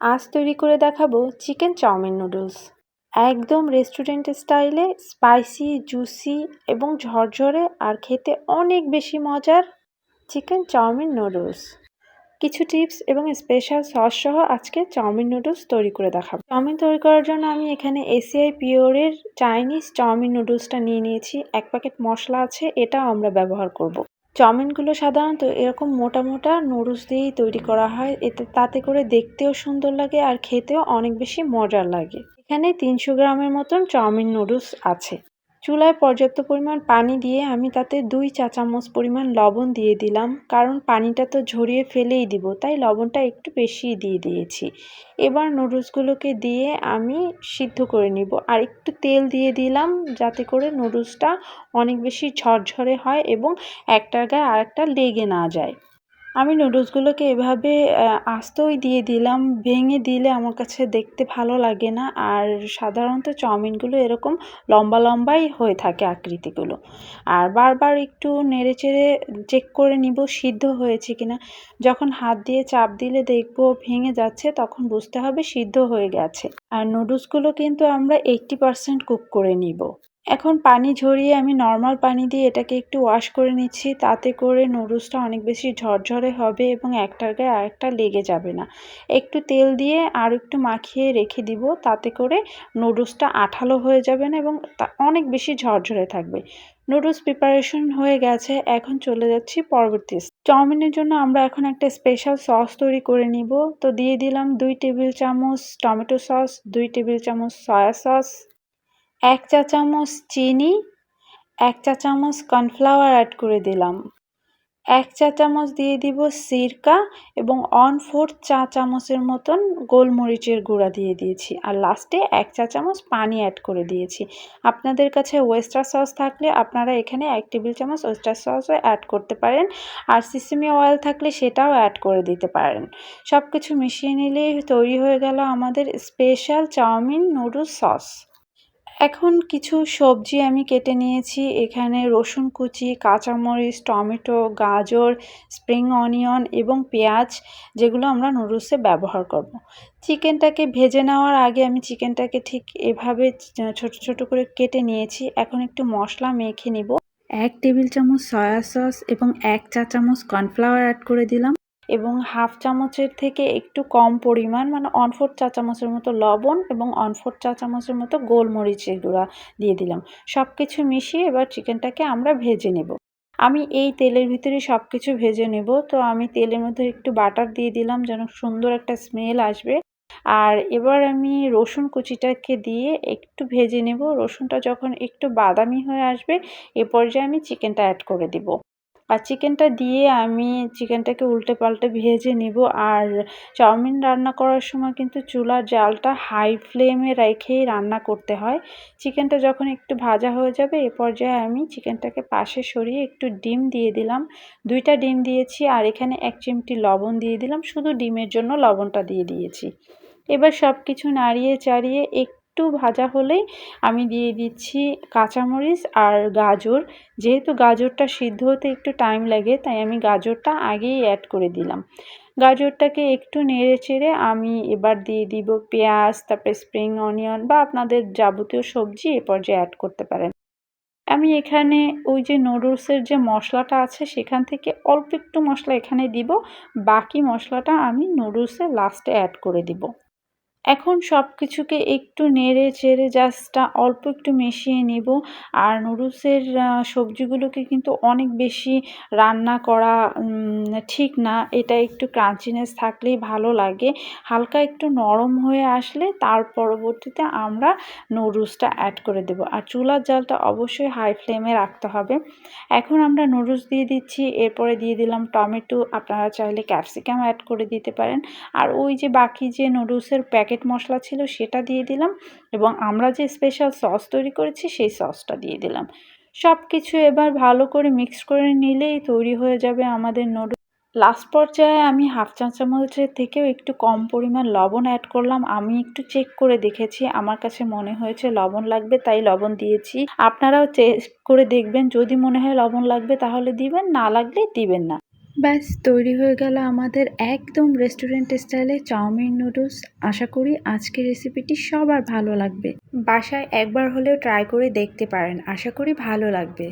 আজ তৈরি করে দেখাবো চিকেন চাউমিন নুডলস। একদম রেস্টুরেন্ট স্টাইলে স্পাইসি জুসি এবং ঝরঝরে আর খেতে অনেক বেশি মজার চিকেন চাউমিন নুডলস। কিছু টিপস এবং স্পেশাল সস সহ আজকে চাউমিন নুডলস তৈরি করে দেখাবো। চাউমিন তৈরি করার জন্য আমি এখানে এসিআই পিওরের চাইনিজ চাউমিন নুডলসটা নিয়ে নিয়েছি। এক প্যাকেট মশলা আছে, এটাও আমরা ব্যবহার করব। চাউমিনগুলো সাধারণত এরকম মোটা মোটা নুডলস দিয়েই তৈরি করা হয়। এতে, তাতে করে দেখতেও সুন্দর লাগে আর খেতেও অনেক বেশি মজার লাগে। এখানে তিনশো গ্রামের মতন চাউমিন নুডলস আছে। চুলায় পর্যাপ্ত পরিমাণ পানি দিয়ে আমি তাতে দুই চা চামচ পরিমাণ লবণ দিয়ে দিলাম। কারণ পানিটা তো ঝরিয়ে ফেলেই দিব, তাই লবণটা একটু বেশি দিয়ে দিয়েছি। এবার নুডলসগুলোকে দিয়ে আমি সিদ্ধ করে নিব। আর একটু তেল দিয়ে দিলাম যাতে করে নুডলসটা অনেক বেশি ঝরঝরে হয় এবং একটার গায়ে আরেকটা লেগে না যায়। আমি নুডলসগুলোকে এভাবে আস্তই দিয়ে দিলাম, ভেঙে দিলে আমার কাছে দেখতে ভালো লাগে না। আর সাধারণত চাউমিনগুলো এরকম লম্বা লম্বাই হয়ে থাকে আকৃতিগুলো। আর বারবার একটু নেড়ে চেড়ে চেক করে নিব সিদ্ধ হয়েছে কিনা। যখন হাত দিয়ে চাপ দিলে দেখব ভেঙে যাচ্ছে, তখন বুঝতে হবে সিদ্ধ হয়ে গেছে। আর নুডলসগুলো কিন্তু আমরা এইটটি পারসেন্ট কুক করে নিব। এখন পানি ঝরিয়ে আমি নর্মাল পানি দিয়ে এটাকে একটু ওয়াশ করে নিচ্ছি, তাতে করে নুডলসটা অনেক বেশি ঝরঝরে হবে এবং একটার গায়ে আরেকটা লেগে যাবে না। একটু তেল দিয়ে আর একটু মাখিয়ে রেখে দিব, তাতে করে নুডলসটা আঠালো হয়ে যাবে না এবং অনেক বেশি ঝরঝরে থাকবে। নুডলস প্রিপারেশন হয়ে গেছে, এখন চলে যাচ্ছি পরবর্তী চাউমিনের জন্য আমরা এখন একটা স্পেশাল সস তৈরি করে নিব। তো দিয়ে দিলাম দুই টেবিল চামচ টমেটো সস দুই টেবিল চামচ সয়া সস এক চা চামচ চিনি, এক চা চামচ কর্নফ্লাওয়ার অ্যাড করে দিলাম। এক চা চামচ দিয়ে দিব সিরকা এবং অন ফোর্থ চা চামচের মতন গোলমরিচের গুঁড়া দিয়ে দিয়েছি। আর লাস্টে এক চা চামচ পানি অ্যাড করে দিয়েছি। আপনাদের কাছে ওয়েস্টার সস থাকলে আপনারা এখানে এক টেবিল চামচ ওয়েস্টার সসও অ্যাড করতে পারেন। আর সিসিমি অয়েল থাকলে সেটাও অ্যাড করে দিতে পারেন। সব কিছু মিশিয়ে নিলেই তৈরি হয়ে গেল আমাদের স্পেশাল চাউমিন নুডলস সস। এখন কিছু সবজি আমি কেটে নিয়েছি। এখানে রসুন কুচি, কাঁচামরিচ, টমেটো, গাজর, স্প্রিং অনিয়ন এবং পেঁয়াজ, যেগুলো আমরা নুডলসে ব্যবহার করব। চিকেনটাকে ভেজে নেওয়ার আগে আমি চিকেনটাকে ঠিক এভাবে ছোট ছোট করে কেটে নিয়েছি। এখন একটু মশলা মেখে নিব। এক টেবিল চামচ সয়া সস এবং এক চা চামচ কর্নফ্লাওয়ার অ্যাড করে দিলাম। এবং হাফ চামচের থেকে একটু কম পরিমাণ মানে অনফোর চা চামচের মতো লবণ এবং অনফোর চা চামচের মতো গোলমরিচের গুঁড়া দিয়ে দিলাম। সব কিছু মিশিয়ে এবার চিকেনটাকে আমরা ভেজে নেব। আমি এই তেলের ভিতরে সব কিছু ভেজে নেব। তো আমি তেলের মধ্যে একটু বাটার দিয়ে দিলাম যেন সুন্দর একটা স্মেল আসবে। আর এবার আমি রসুন কুচিটাকে দিয়ে একটু ভেজে নেব। রসুনটা যখন একটু বাদামি হয়ে আসবে, এ পর্যায়ে আমি চিকেনটা অ্যাড করে দিব। আর চিকেনটা দিয়ে আমি চিকেনটাকে উল্টে পাল্টে ভেজে নিব। আর চাউমিন রান্না করার সময় কিন্তু চুলার জালটা হাই ফ্লেমে রেখেই রান্না করতে হয়। চিকেনটা যখন একটু ভাজা হয়ে যাবে, এ পর্যায়ে আমি চিকেনটাকে পাশে সরিয়ে একটু ডিম দিয়ে দিলাম। দুইটা ডিম দিয়েছি আর এখানে এক চিমটি লবণ দিয়ে দিলাম। শুধু ডিমের জন্য লবণটা দিয়ে দিয়েছি। এবার সব কিছু নাড়িয়ে চাড়িয়ে এক একটু ভাজা হলেই আমি দিয়ে দিচ্ছি কাঁচামরিচ আর গাজর। যেহেতু গাজরটা সিদ্ধ হতে একটু টাইম লাগে, তাই আমি গাজরটা আগেই অ্যাড করে দিলাম। গাজরটাকে একটু নেড়ে চেড়ে আমি এবার দিয়ে দিব পেঁয়াজ, তারপরে স্প্রিং অনিয়ন বা আপনাদের যাবতীয় সবজি এ পর্যায়ে অ্যাড করতে পারেন। আমি এখানে ওই যে নুডলসের যে মশলাটা আছে, সেখান থেকে অল্প একটু মশলা এখানে দিব। বাকি মশলাটা আমি নুডলসে লাস্টে অ্যাড করে দিব। এখন সব কিছুকে একটু নেড়ে চেড়ে জাস্টটা অল্প একটু মিশিয়ে নিব। আর নুডলসের সবজিগুলোকে কিন্তু অনেক বেশি রান্না করা ঠিক না। এটা একটু ক্রাঞ্চিনেস থাকলেই ভালো লাগে। হালকা একটু নরম হয়ে আসলে তার পরবর্তীতে আমরা নুডলসটা অ্যাড করে দেব। আর চুলার জালটা অবশ্যই হাই ফ্লেমে রাখতে হবে। এখন আমরা নুডলস দিয়ে দিচ্ছি। এরপরে দিয়ে দিলাম টমেটো। আপনারা চাইলে ক্যাপসিকাম অ্যাড করে দিতে পারেন। আর ওই যে বাকি যে নুডলসের প্যাক প্যাকেট মশলা ছিল সেটা দিয়ে দিলাম এবং আমরা যে স্পেশাল সস তৈরি করেছি সেই সসটা দিয়ে দিলাম। সব কিছু এবার ভালো করে মিক্স করে নিলেই তৈরি হয়ে যাবে আমাদের নুডল লাস্ট পর্যায়ে আমি হাফ চা চামচের থেকেও একটু কম পরিমাণ লবণ অ্যাড করলাম। আমি একটু চেক করে দেখেছি, আমার কাছে মনে হয়েছে লবণ লাগবে, তাই লবণ দিয়েছি। আপনারাও চেক করে দেখবেন, যদি মনে হয় লবণ লাগবে তাহলে দিবেন, না লাগলে দিবেন না। ব্যাস, তৈরি হয়ে গেল আমাদের একদম রেস্টুরেন্ট স্টাইলে চাউমিন নুডলস আশা করি আজকের রেসিপিটি সবার ভালো লাগবে। বাসায় একবার হলেও ট্রাই করে দেখতে পারেন। আশা করি ভালো লাগবে।